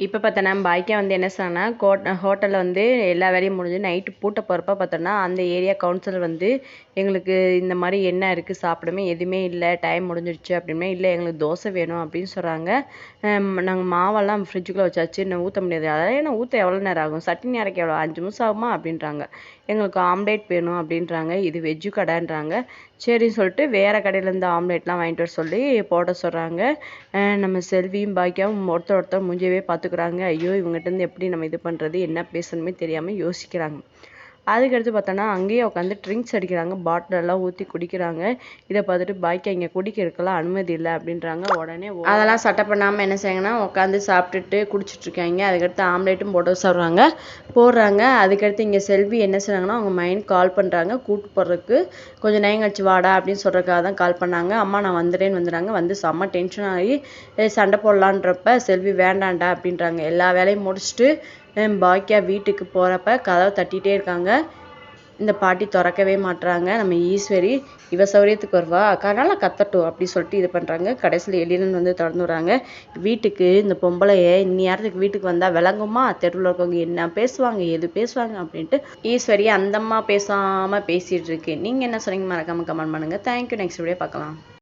இப்போ பார்த்தோன்னா பாய்க்கா வந்து என்ன சொன்னாங்கன்னா கோட் ஹோட்டலில் வந்து எல்லா வேலையும் முடிஞ்சு நைட்டு பூட்ட போகிறப்ப பார்த்தோன்னா அந்த ஏரியா கவுன்சிலர் வந்து எங்களுக்கு இந்த மாதிரி என்ன இருக்குது சாப்பிடமே எதுவுமே இல்லை டைம் முடிஞ்சிடுச்சு அப்படின்னா இல்லை எங்களுக்கு தோசை வேணும் அப்படின்னு சொல்கிறாங்க நாங்கள் மாவெல்லாம் ஃப்ரிட்ஜுக்குள்ளே வச்சாச்சு இன்னும் ஊற்ற முடியாது. அதனால் என்ன ஊற்ற எவ்வளோ நேரம் ஆகும்? சட்னி அரைக்க எவ்வளோ அஞ்சு நிமிஷம் ஆகுமா? அப்படின்றாங்க. எங்களுக்கு ஆம்லேட் வேணும் அப்படின்றாங்க. இது வெஜ்ஜு கடைன்றாங்க. சரின்னு சொல்லிட்டு வேறு கடையிலேருந்து ஆம்லேட்லாம் வாங்கிட்டு வர சொல்லி போட சொல்கிறாங்க நம்ம செல்வியும் பாக்கியாவும் ஒருத்தர் ஒருத்தர் மூஞ்சியவே பார்த்துக்குறாங்க. ஐயோ இவங்ககிட்ட எப்படி நம்ம இது பண்ணுறது என்ன பேசணுமே தெரியாமல் யோசிக்கிறாங்க. அதுக்கடுத்து பார்த்தோன்னா அங்கேயே உட்காந்து ட்ரிங்க்ஸ் அடிக்கிறாங்க. பாட்டிலெல்லாம் ஊற்றி குடிக்கிறாங்க. இதை பார்த்துட்டு பாய்க்கு இங்கே குடிக்கிறதுக்கெல்லாம் அனுமதி இல்லை அப்படின்றாங்க. உடனே அதெல்லாம் சட்டை பண்ணாமல் என்ன செய்யுங்கன்னா உட்காந்து சாப்பிட்டுட்டு குடிச்சிட்ருக்காங்க அதுக்கடுத்து ஆம்லேட்டும் போட்டு சொல்கிறாங்க போடுறாங்க. அதுக்கடுத்து இங்கே செல்வி என்ன செய்கிறாங்கன்னா அவங்க மைண்ட் கால் பண்ணுறாங்க கூட்டு போடுறதுக்கு கொஞ்சம் நேரம் கழிச்சு வாடா அப்படின்னு சொல்கிறதுக்காக தான் கால் பண்ணாங்க. அம்மா நான் வந்துடுறேன்னு வந்துடுறாங்க வந்து செம்ம டென்ஷன் ஆகி சண்டை போடலான்றப்ப செல்வி வேண்டாம்டா அப்படின்றாங்க. எல்லா வேலையும் முடிச்சுட்டு பாக்கியா வீட்டுக்கு போகிறப்ப கதவை தட்டிகிட்டே இருக்காங்க. இந்த பாட்டி திறக்கவே மாட்றாங்க. நம்ம ஈஸ்வரி இவ சௌரியத்துக்கு வருவா? அதனால கத்தட்டும் அப்படி சொல்லிட்டு இது பண்ணுறாங்க கடைசியில் எழிலன் வந்து திறந்து விடுறாங்க. வீட்டுக்கு இந்த பொம்பளைய இன்னி நேரத்துக்கு வீட்டுக்கு வந்தால் விளங்குமா? தெருவில் இருக்கவங்க என்ன பேசுவாங்க? எது பேசுவாங்க? அப்படின்ட்டு ஈஸ்வரி அந்தம்மா பேசாமல் பேசிகிட்டு இருக்கு. நீங்கள் என்ன சொன்னீங்க மறக்காமல் கமெண்ட் பண்ணுங்கள் தேங்க்யூ நெக்ஸ்ட் வீடியோ பார்க்கலாம்.